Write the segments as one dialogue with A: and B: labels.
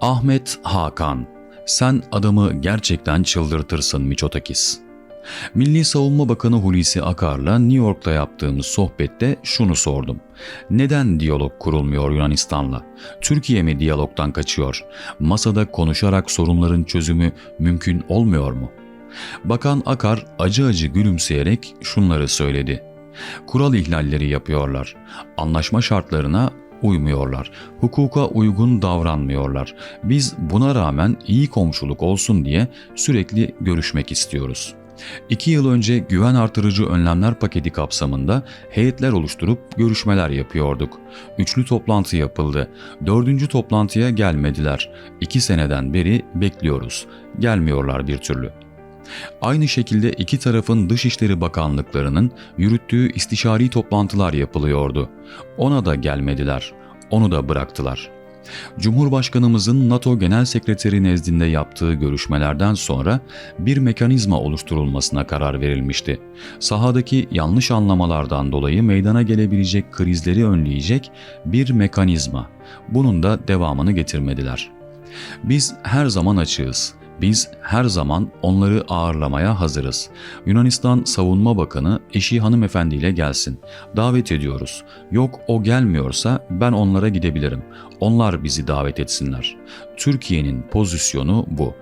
A: Ahmet Hakan, sen adamı gerçekten çıldırtırsın Miçotakis. Milli Savunma Bakanı Hulusi Akar'la New York'ta yaptığımız sohbette şunu sordum. Neden diyalog kurulmuyor Yunanistan'la? Türkiye mi diyalogdan kaçıyor? Masada konuşarak sorunların çözümü mümkün olmuyor mu? Bakan Akar acı acı gülümseyerek şunları söyledi. Kural ihlalleri yapıyorlar. Anlaşma şartlarına uymuyorlar. Hukuka uygun davranmıyorlar. Biz buna rağmen iyi komşuluk olsun diye sürekli görüşmek istiyoruz. İki yıl önce güven artırıcı önlemler paketi kapsamında heyetler oluşturup görüşmeler yapıyorduk. Üçlü toplantı yapıldı. Dördüncü toplantıya gelmediler. İki seneden beri bekliyoruz. Gelmiyorlar bir türlü. Aynı şekilde iki tarafın Dışişleri Bakanlıklarının yürüttüğü istişari toplantılar yapılıyordu. Ona da gelmediler. Onu da bıraktılar. Cumhurbaşkanımızın NATO Genel Sekreteri nezdinde yaptığı görüşmelerden sonra bir mekanizma oluşturulmasına karar verilmişti. Sahadaki yanlış anlamalardan dolayı meydana gelebilecek krizleri önleyecek bir mekanizma. Bunun da devamını getirmediler. Biz her zaman açığız. Biz her zaman onları ağırlamaya hazırız. Yunanistan Savunma Bakanı eşi hanımefendiyle gelsin. Davet ediyoruz. Yok o gelmiyorsa ben onlara gidebilirim. Onlar bizi davet etsinler. Türkiye'nin pozisyonu bu.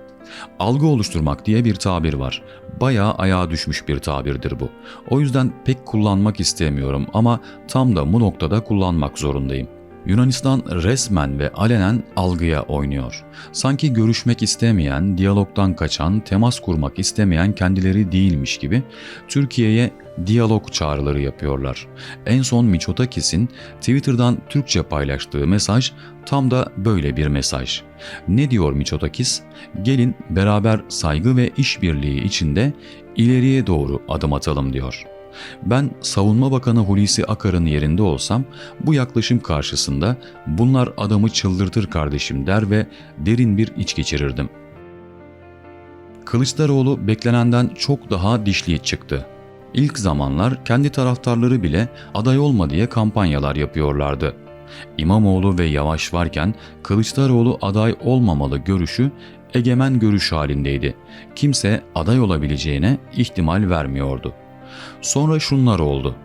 A: Algı oluşturmak diye bir tabir var. Bayağı ayağa düşmüş bir tabirdir bu. O yüzden pek kullanmak istemiyorum ama tam da bu noktada kullanmak zorundayım. Yunanistan resmen ve alenen algıya oynuyor. Sanki görüşmek istemeyen, diyalogdan kaçan, temas kurmak istemeyen kendileri değilmiş gibi Türkiye'ye diyalog çağrıları yapıyorlar. En son Miçotakis'in Twitter'dan Türkçe paylaştığı mesaj tam da böyle bir mesaj. Ne diyor Miçotakis? Gelin beraber saygı ve işbirliği içinde ileriye doğru adım atalım diyor.'' Ben Savunma Bakanı Hulusi Akar'ın yerinde olsam bu yaklaşım karşısında bunlar adamı çıldırtır kardeşim der ve derin bir iç geçirirdim. Kılıçdaroğlu beklenenden çok daha dişli çıktı. İlk zamanlar kendi taraftarları bile aday olma diye kampanyalar yapıyorlardı. İmamoğlu ve Yavaş varken Kılıçdaroğlu aday olmamalı görüşü egemen görüş halindeydi. Kimse aday olabileceğine ihtimal vermiyordu. Sonra şunlar oldu.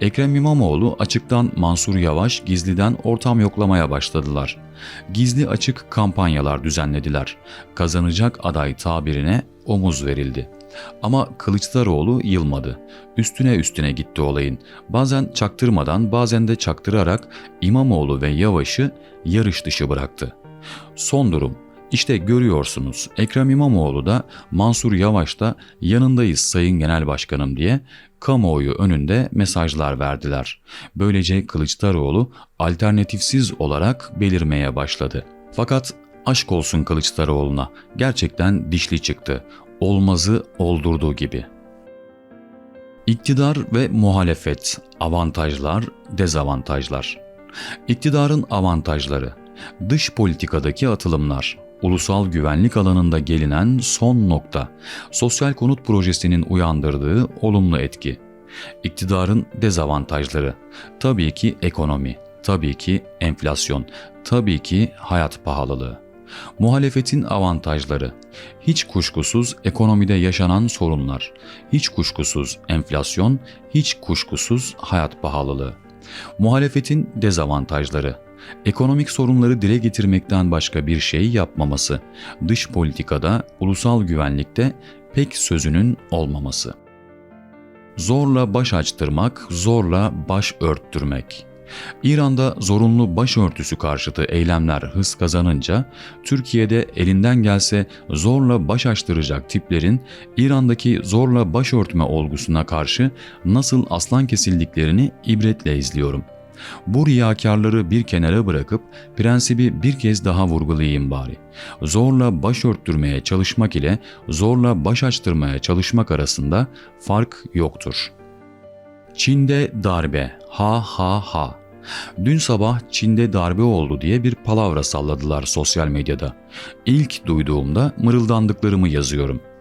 A: Ekrem İmamoğlu açıktan Mansur Yavaş gizliden ortam yoklamaya başladılar. Gizli açık kampanyalar düzenlediler. Kazanacak aday tabirine omuz verildi. Ama Kılıçdaroğlu yılmadı. Üstüne üstüne gitti olayın. Bazen çaktırmadan bazen de çaktırarak İmamoğlu ve Yavaş'ı yarış dışı bıraktı. Son durum işte görüyorsunuz Ekrem İmamoğlu da Mansur Yavaş da yanındayız Sayın Genel Başkanım diye kamuoyu önünde mesajlar verdiler. Böylece Kılıçdaroğlu alternatifsiz olarak belirmeye başladı. Fakat aşk olsun Kılıçdaroğlu'na gerçekten dişli çıktı. Olmazı oldurduğu gibi. İktidar ve muhalefet, avantajlar, dezavantajlar. İktidarın avantajları, dış politikadaki atılımlar, ulusal güvenlik alanında gelinen son nokta, sosyal konut projesinin uyandırdığı olumlu etki. İktidarın dezavantajları, tabii ki ekonomi, tabii ki enflasyon, tabii ki hayat pahalılığı. Muhalefetin avantajları, hiç kuşkusuz ekonomide yaşanan sorunlar, hiç kuşkusuz enflasyon, hiç kuşkusuz hayat pahalılığı. Muhalefetin dezavantajları, ekonomik sorunları dile getirmekten başka bir şey yapmaması, dış politikada, ulusal güvenlikte pek sözünün olmaması. Zorla baş açtırmak, zorla baş örttürmek. İran'da zorunlu başörtüsü karşıtı eylemler hız kazanınca, Türkiye'de elinden gelse zorla baş açtıracak tiplerin İran'daki zorla başörtme olgusuna karşı nasıl aslan kesildiklerini ibretle izliyorum. Bu riyakarları bir kenara bırakıp prensibi bir kez daha vurgulayayım bari. Zorla baş örttürmeye çalışmak ile zorla baş açtırmaya çalışmak arasında fark yoktur. Çin'de darbe, ha ha ha. Dün sabah Çin'de darbe oldu diye bir palavra salladılar sosyal medyada. İlk duyduğumda mırıldandıklarımı yazıyorum.''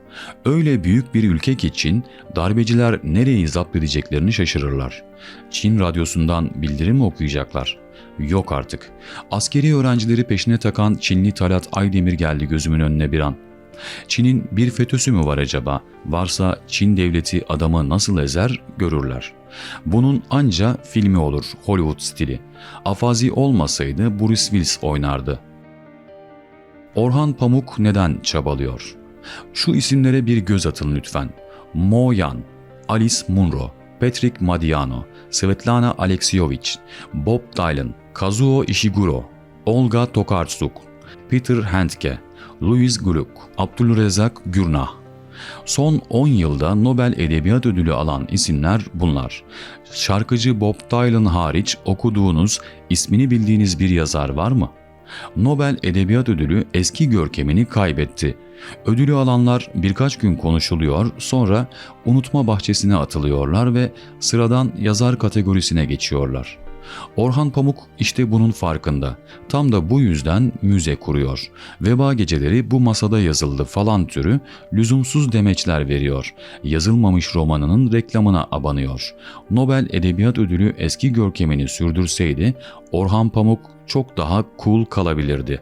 A: Öyle büyük bir ülke ki Çin, darbeciler nereyi zapt edeceklerini şaşırırlar. Çin radyosundan bildirim okuyacaklar? Yok artık. Askeri öğrencileri peşine takan Çinli Talat Aydemir geldi gözümün önüne bir an. Çin'in bir FETÖ'sü mü var acaba? Varsa Çin devleti adamı nasıl ezer görürler. Bunun anca filmi olur Hollywood stili. Afazi olmasaydı Bruce Willis oynardı. Orhan Pamuk neden çabalıyor? Şu isimlere bir göz atın lütfen. Mo Yan, Alice Munro, Patrick Madiano, Svetlana Alexievich, Bob Dylan, Kazuo Ishiguro, Olga Tokarczuk, Peter Handke, Louis Gluck, Abdülrezzak Gürnah. Son 10 yılda Nobel Edebiyat Ödülü alan isimler bunlar. Şarkıcı Bob Dylan hariç okuduğunuz, ismini bildiğiniz bir yazar var mı? Nobel Edebiyat Ödülü eski görkemini kaybetti. Ödülü alanlar birkaç gün konuşuluyor, sonra unutma bahçesine atılıyorlar ve sıradan yazar kategorisine geçiyorlar. Orhan Pamuk işte bunun farkında. Tam da bu yüzden müze kuruyor. Veba geceleri bu masada yazıldı falan türü lüzumsuz demeçler veriyor. Yazılmamış romanının reklamına abanıyor. Nobel Edebiyat Ödülü eski görkemini sürdürseydi Orhan Pamuk çok daha cool kalabilirdi.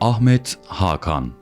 A: Ahmet Hakan